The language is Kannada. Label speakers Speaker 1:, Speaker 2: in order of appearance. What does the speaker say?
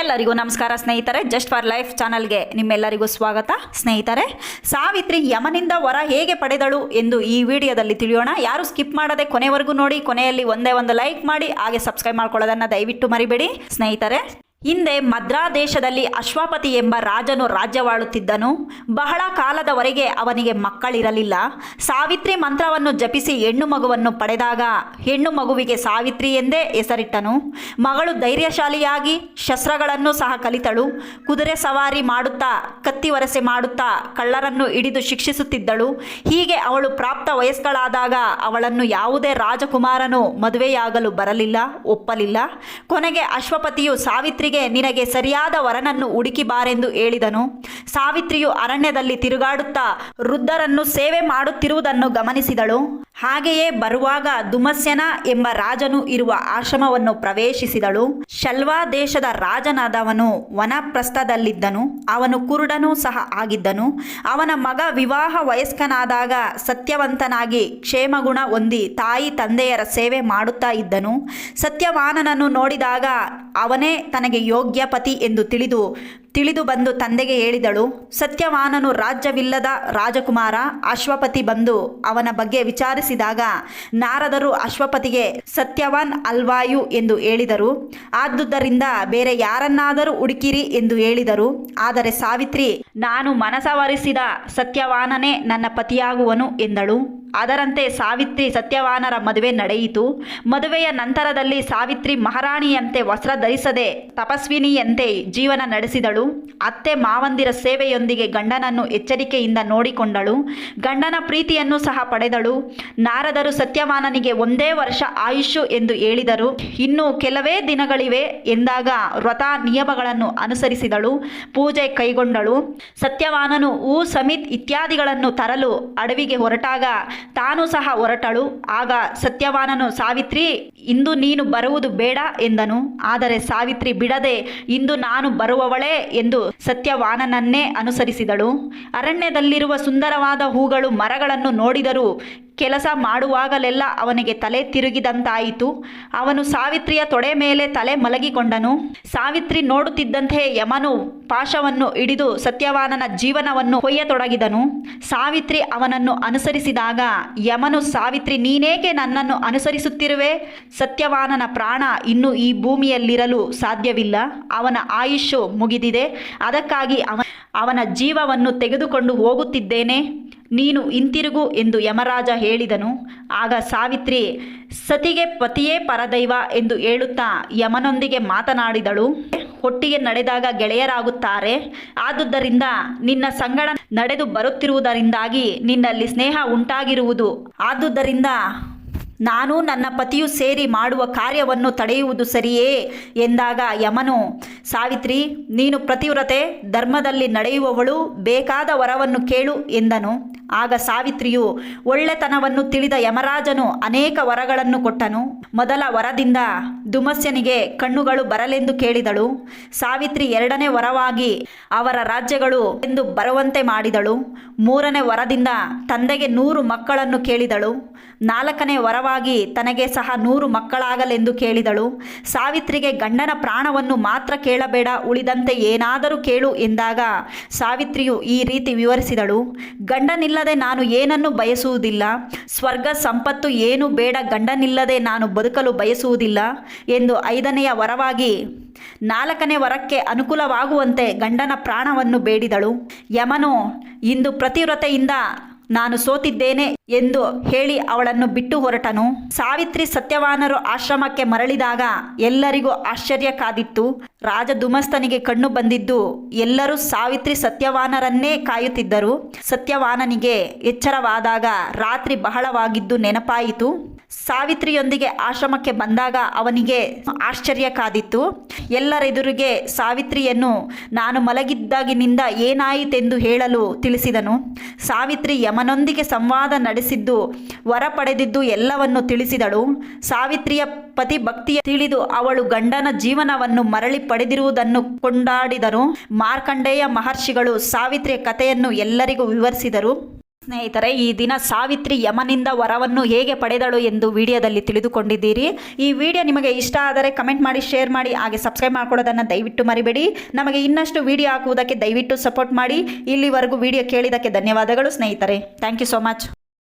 Speaker 1: ಎಲ್ಲರಿಗೂ ನಮಸ್ಕಾರ ಸ್ನೇಹಿತರೆ ಜಸ್ಟ್ ಫಾರ್ ಲೈಫ್ ಚಾನಲ್ಗೆ ನಿಮ್ಮೆಲ್ಲರಿಗೂ ಸ್ವಾಗತ. ಸ್ನೇಹಿತರೆ, ಸಾವಿತ್ರಿ ಯಮನಿಂದ ವರ ಹೇಗೆ ಪಡೆದಳು ಎಂದು ಈ ವಿಡಿಯೋದಲ್ಲಿ ತಿಳಿಯೋಣ. ಯಾರು ಸ್ಕಿಪ್ ಮಾಡದೆ ಕೊನೆವರೆಗೂ ನೋಡಿ, ಕೊನೆಯಲ್ಲಿ ಒಂದೇ ಒಂದು ಲೈಕ್ ಮಾಡಿ, ಹಾಗೆ ಸಬ್ಸ್ಕ್ರೈಬ್ ಮಾಡ್ಕೊಳ್ಳೋದನ್ನ ದಯವಿಟ್ಟು ಮರಿಬೇಡಿ. ಸ್ನೇಹಿತರೆ ಹಿಂದೆ ಮದ್ರಾ ದೇಶದಲ್ಲಿ ಅಶ್ವಪತಿ ಎಂಬ ರಾಜನು ರಾಜ್ಯವಾಳುತ್ತಿದ್ದನು. ಬಹಳ ಕಾಲದವರೆಗೆ ಅವನಿಗೆ ಮಕ್ಕಳಿರಲಿಲ್ಲ. ಸಾವಿತ್ರಿ ಮಂತ್ರವನ್ನು ಜಪಿಸಿ ಹೆಣ್ಣು ಮಗುವನ್ನು ಪಡೆದಾಗ ಹೆಣ್ಣು ಮಗುವಿಗೆ ಸಾವಿತ್ರಿ ಎಂದೇ ಹೆಸರಿಟ್ಟನು. ಮಗಳು ಧೈರ್ಯಶಾಲಿಯಾಗಿ ಶಸ್ತ್ರಗಳನ್ನು ಸಹ ಕಲಿತಳು. ಕುದುರೆ ಸವಾರಿ ಮಾಡುತ್ತಾ, ಕತ್ತಿ ವರಸೆ ಮಾಡುತ್ತಾ ಕಳ್ಳರನ್ನು ಹಿಡಿದು ಶಿಕ್ಷಿಸುತ್ತಿದ್ದಳು. ಹೀಗೆ ಅವಳು ಪ್ರಾಪ್ತ ವಯಸ್ಕಳಾದಾಗ ಅವಳನ್ನು ಯಾವುದೇ ರಾಜಕುಮಾರನು ಮದುವೆಯಾಗಲು ಬರಲಿಲ್ಲ, ಒಪ್ಪಲಿಲ್ಲ. ಕೊನೆಗೆ ಅಶ್ವಪತಿಯು ಸಾವಿತ್ರಿಗೆ ನಿನಗೆ ಸರಿಯಾದ ವರನನ್ನು ಹುಡುಕಿ ಬಾರೆಂದು ಹೇಳಿದನು. ಸಾವಿತ್ರಿಯು ಅರಣ್ಯದಲ್ಲಿ ತಿರುಗಾಡುತ್ತಾ ವೃದ್ಧರನ್ನು ಸೇವೆ ಮಾಡುತ್ತಿರುವುದನ್ನು ಗಮನಿಸಿದಳು. ಹಾಗೆಯೇ ಬರುವಾಗ ದುಮಸ್ಯನ ಎಂಬ ರಾಜನು ಇರುವ ಆಶ್ರಮವನ್ನು ಪ್ರವೇಶಿಸಿದಳು. ಶಲ್ವಾ ದೇಶದ ರಾಜನಾದವನು ವನಪ್ರಸ್ಥದಲ್ಲಿದ್ದನು. ಅವನು ಕುರುಡನೂ ಸಹ ಆಗಿದ್ದನು. ಅವನ ಮಗ ವಿವಾಹ ವಯಸ್ಕನಾದಾಗ ಸತ್ಯವಂತನಾಗಿ ಕ್ಷೇಮಗುಣ ಹೊಂದಿ ತಾಯಿ ತಂದೆಯರ ಸೇವೆ ಮಾಡುತ್ತಾ ಇದ್ದನು. ಸತ್ಯವಾನನನ್ನು ನೋಡಿದಾಗ ಅವನೇ ತನಗೆ ಯೋಗ್ಯ ಪತಿ ಎಂದು ತಿಳಿದು ತಿಳಿದು ಬಂದು ತಂದೆಗೆ ಹೇಳಿದಳು, ಸತ್ಯವಾನನು ರಾಜ್ಯವಿಲ್ಲದ ರಾಜಕುಮಾರ ಅಶ್ವಪತಿ ಬಂದು ಅವನ ಬಗ್ಗೆ ವಿಚಾರಿಸಿದಾಗ ನಾರದರು ಅಶ್ವಪತಿಗೆ, ಸತ್ಯವಾನ್ ಅಲ್ವಾಯು ಎಂದು ಹೇಳಿದರು. ಆದುದರಿಂದ ಬೇರೆ ಯಾರನ್ನಾದರೂ ಹುಡುಕಿರಿ ಎಂದು ಹೇಳಿದರು. ಆದರೆ ಸಾವಿತ್ರಿ, ನಾನು ಮನಸವರಿಸಿದ ಸತ್ಯವಾನನೇ ನನ್ನ ಪತಿಯಾಗುವನು ಎಂದಳು. ಅದರಂತೆ ಸಾವಿತ್ರಿ ಸತ್ಯವಾನರ ಮದುವೆ ನಡೆಯಿತು. ಮದುವೆಯ ನಂತರದಲ್ಲಿ ಸಾವಿತ್ರಿ ಮಹಾರಾಣಿಯಂತೆ ವಸ್ತ್ರ ಧರಿಸದೆ ತಪಸ್ವಿನಿಯಂತೆ ಜೀವನ ನಡೆಸಿದಳು. ಅತ್ತೆ ಮಾವಂದಿರ ಸೇವೆಯೊಂದಿಗೆ ಗಂಡನನ್ನು ಎಚ್ಚರಿಕೆಯಿಂದ ನೋಡಿಕೊಂಡಳು. ಗಂಡನ ಪ್ರೀತಿಯನ್ನು ಸಹ ಪಡೆದಳು. ನಾರದರು ಸತ್ಯವಾನನಿಗೆ ಒಂದೇ ವರ್ಷ ಆಯುಷು ಎಂದು ಹೇಳಿದರು. ಇನ್ನು ಕೆಲವೇ ದಿನಗಳಿವೆ ಎಂದಾಗ ವ್ರತ ನಿಯಮಗಳನ್ನು ಅನುಸರಿಸಿದಳು. ಪೂಜೆ ಕೈಗೊಂಡಳು. ಸತ್ಯವಾನನು ಊ ಸಮಿತ್ ಇತ್ಯಾದಿಗಳನ್ನು ತರಲು ಅಡವಿಗೆ ಹೊರಟಾಗ ತಾನು ಸಹ ಹೊರಟಳು. ಆಗ ಸತ್ಯವಾನನು, ಸಾವಿತ್ರಿ, ಇಂದು ನೀನು ಬರುವುದು ಬೇಡ ಎಂದನು. ಆದರೆ ಸಾವಿತ್ರಿ, ಬಿಡದೆ, ಇಂದು ನಾನು ಬರುವವಳೇ ಎಂದು ಸತ್ಯವಾನನನ್ನೇ ಅನುಸರಿಸಿದಳು. ಅರಣ್ಯದಲ್ಲಿರುವ ಸುಂದರವಾದ ಹೂಗಳು ಮರಗಳನ್ನು ನೋಡಿದರೂ ಕೆಲಸ ಮಾಡುವಾಗಲೆಲ್ಲ ಅವನಿಗೆ ತಲೆ ತಿರುಗಿದಂತಾಯಿತು. ಅವನು ಸಾವಿತ್ರಿಯ ತೊಡೆ ಮೇಲೆ ತಲೆ ಮಲಗಿಕೊಂಡನು. ಸಾವಿತ್ರಿ ನೋಡುತ್ತಿದ್ದಂತೆ ಯಮನು ಪಾಶವನ್ನು ಹಿಡಿದು ಸತ್ಯವಾನನ ಜೀವನವನ್ನು ಹೊಯ್ಯತೊಡಗಿದನು. ಸಾವಿತ್ರಿ ಅವನನ್ನು ಅನುಸರಿಸಿದಾಗ ಯಮನು, ಸಾವಿತ್ರಿ, ನೀನೇಕೆ ನನ್ನನ್ನು ಅನುಸರಿಸುತ್ತಿರುವೆ? ಸತ್ಯವಾನನ ಪ್ರಾಣ ಇನ್ನು ಈ ಭೂಮಿಯಲ್ಲಿರಲು ಸಾಧ್ಯವಿಲ್ಲ. ಅವನ ಆಯುಷ್ಯು ಮುಗಿದಿದೆ. ಅದಕ್ಕಾಗಿ ಅವ ಅವನ ಜೀವವನ್ನು ತೆಗೆದುಕೊಂಡು ಹೋಗುತ್ತಿದ್ದೇನೆ. ನೀನು ಹಿಂತಿರುಗು ಎಂದು ಯಮರಾಜ ಹೇಳಿದನು. ಆಗ ಸಾವಿತ್ರಿ, ಸತಿಗೆ ಪತಿಯೇ ಪರದೈವ ಎಂದು ಹೇಳುತ್ತಾ ಯಮನೊಂದಿಗೆ ಮಾತನಾಡಿದಳು. ಒಟ್ಟಿಗೆ ನಡೆದಾಗ ಗೆಳೆಯರಾಗುತ್ತಾರೆ. ಆದುದರಿಂದ ನಿನ್ನ ಸಂಗಡ ನಡೆದು ಬರುತ್ತಿರುವುದರಿಂದಾಗಿ ನಿನ್ನಲ್ಲಿ ಸ್ನೇಹ ಉಂಟಾಗಿರುವುದು. ಆದುದರಿಂದ ನಾನು ನನ್ನ ಪತಿಯು ಸೇರಿ ಮಾಡುವ ಕಾರ್ಯವನ್ನು ತಡೆಯುವುದು ಸರಿಯೇ ಎಂದಾಗ ಯಮನು ಸಾವಿತ್ರಿ, ನೀನು ಪ್ರತಿವ್ರತೆ ಧರ್ಮದಲ್ಲಿ ನಡೆಯುವವಳು, ಬೇಕಾದ ವರವನ್ನು ಕೇಳು ಎಂದನು. ಆಗ ಸಾವಿತ್ರಿಯು ಒಳ್ಳೆತನವನ್ನು ತಿಳಿದ ಯಮರಾಜನು ಅನೇಕ ವರಗಳನ್ನು ಕೊಟ್ಟನು. ಮೊದಲ ವರದಿಂದ ದುಮಸ್ಯನಿಗೆ ಕಣ್ಣುಗಳು ಬರಲೆಂದು ಕೇಳಿದಳು. ಸಾವಿತ್ರಿ ಎರಡನೇ ವರವಾಗಿ ಅವರ ರಾಜ್ಯಗಳು ಎಂದು ಬರುವಂತೆ ಮಾಡಿದಳು. ಮೂರನೇ ವರದಿಂದ ತಂದೆಗೆ ನೂರು ಮಕ್ಕಳನ್ನು ಕೇಳಿದಳು. ನಾಲ್ಕನೇ ವರವಾಗಿ ತನಗೆ ಸಹ ನೂರು ಮಕ್ಕಳಾಗಲೆಂದು ಕೇಳಿದಳು. ಸಾವಿತ್ರಿಗೆ ಗಂಡನ ಪ್ರಾಣವನ್ನು ಮಾತ್ರ ಕೇಳಬೇಡ, ಉಳಿದಂತೆ ಏನಾದರೂ ಕೇಳು ಎಂದಾಗ ಸಾವಿತ್ರಿಯು ಈ ರೀತಿ ವಿವರಿಸಿದಳು, ಗಂಡನಿಲ್ಲದೆ ನಾನು ಏನನ್ನು ಬಯಸುವುದಿಲ್ಲ, ಸ್ವರ್ಗ ಸಂಪತ್ತು ಏನು ಬೇಡ, ಗಂಡನಿಲ್ಲದೆ ನಾನು ಬದುಕಲು ಬಯಸುವುದಿಲ್ಲ ಎಂದು ಐದನೆಯ ವರವಾಗಿ ನಾಲ್ಕನೇ ವರಕ್ಕೆ ಅನುಕೂಲವಾಗುವಂತೆ ಗಂಡನ ಪ್ರಾಣವನ್ನು ಬೇಡಿದಳು. ಯಮನು, ಇಂದು ಪ್ರತಿವ್ರತೆಯಿಂದ ನಾನು ಸೋತಿದ್ದೇನೆ ಎಂದು ಹೇಳಿ ಅವಳನ್ನು ಬಿಟ್ಟು ಹೊರಟನು. ಸಾವಿತ್ರಿ ಸತ್ಯವಾನರು ಆಶ್ರಮಕ್ಕೆ ಮರಳಿದಾಗ ಎಲ್ಲರಿಗೂ ಆಶ್ಚರ್ಯ ಕಾದಿತ್ತು. ರಾಜ ದುಮಸ್ತನಿಗೆ ಕಣ್ಣು ಬಂದಿದ್ದು ಎಲ್ಲರೂ ಸಾವಿತ್ರಿ ಸತ್ಯವಾನರನ್ನೇ ಕಾಯುತ್ತಿದ್ದರು. ಸತ್ಯವಾನನಿಗೆ ಎಚ್ಚರವಾದಾಗ ರಾತ್ರಿ ಬಹಳವಾಗಿದ್ದು ನೆನಪಾಯಿತು. ಸಾವಿತ್ರಿಯೊಂದಿಗೆ ಆಶ್ರಮಕ್ಕೆ ಬಂದಾಗ ಅವನಿಗೆ ಆಶ್ಚರ್ಯ ಕಾದಿತ್ತು. ಎಲ್ಲರೆದುರಿಗೆ ಸಾವಿತ್ರಿಯನ್ನು, ನಾನು ಮಲಗಿದ್ದಾಗಿನಿಂದ ಏನಾಯಿತೆಂದು ಹೇಳಲು ತಿಳಿಸಿದನು. ಸಾವಿತ್ರಿ ಯಮನೊಂದಿಗೆ ಸಂವಾದ ನಡೆಸಿದ್ದು ವರ ಪಡೆದಿದ್ದು ಎಲ್ಲವನ್ನು ತಿಳಿಸಿದಳು. ಸಾವಿತ್ರಿಯ ಪತಿ ಭಕ್ತಿಯ ತಿಳಿದು ಅವಳು ಗಂಡನ ಜೀವನವನ್ನು ಮರಳಿ ಪಡೆದಿರುವುದನ್ನು ಕೊಂಡಾಡಿದರು. ಮಾರ್ಕಂಡೇಯ ಮಹರ್ಷಿಗಳು ಸಾವಿತ್ರಿಯ ಕಥೆಯನ್ನು ಎಲ್ಲರಿಗೂ ವಿವರಿಸಿದರು. ಸ್ನೇಹಿತರೆ, ಈ ದಿನ ಸಾವಿತ್ರಿ ಯಮನಿಂದ ವರವನ್ನು ಹೇಗೆ ಪಡೆದಳು ಎಂದು ವಿಡಿಯೋದಲ್ಲಿ ತಿಳಿದುಕೊಂಡಿದ್ದೀರಿ. ಈ ವಿಡಿಯೋ ನಿಮಗೆ ಇಷ್ಟ ಆದರೆ ಕಮೆಂಟ್ ಮಾಡಿ, ಶೇರ್ ಮಾಡಿ, ಹಾಗೆ ಸಬ್ಸ್ಕ್ರೈಬ್ ಮಾಡ್ಕೊಳ್ಳೋದನ್ನು ದಯವಿಟ್ಟು ಮರಿಬೇಡಿ. ನಮಗೆ ಇನ್ನಷ್ಟು ವಿಡಿಯೋ ಹಾಕುವುದಕ್ಕೆ ದಯವಿಟ್ಟು ಸಪೋರ್ಟ್ ಮಾಡಿ. ಇಲ್ಲಿವರೆಗೂ ವಿಡಿಯೋ ಕೇಳಿದ್ದಕ್ಕೆ ಧನ್ಯವಾದಗಳು ಸ್ನೇಹಿತರೆ. Thank you so much.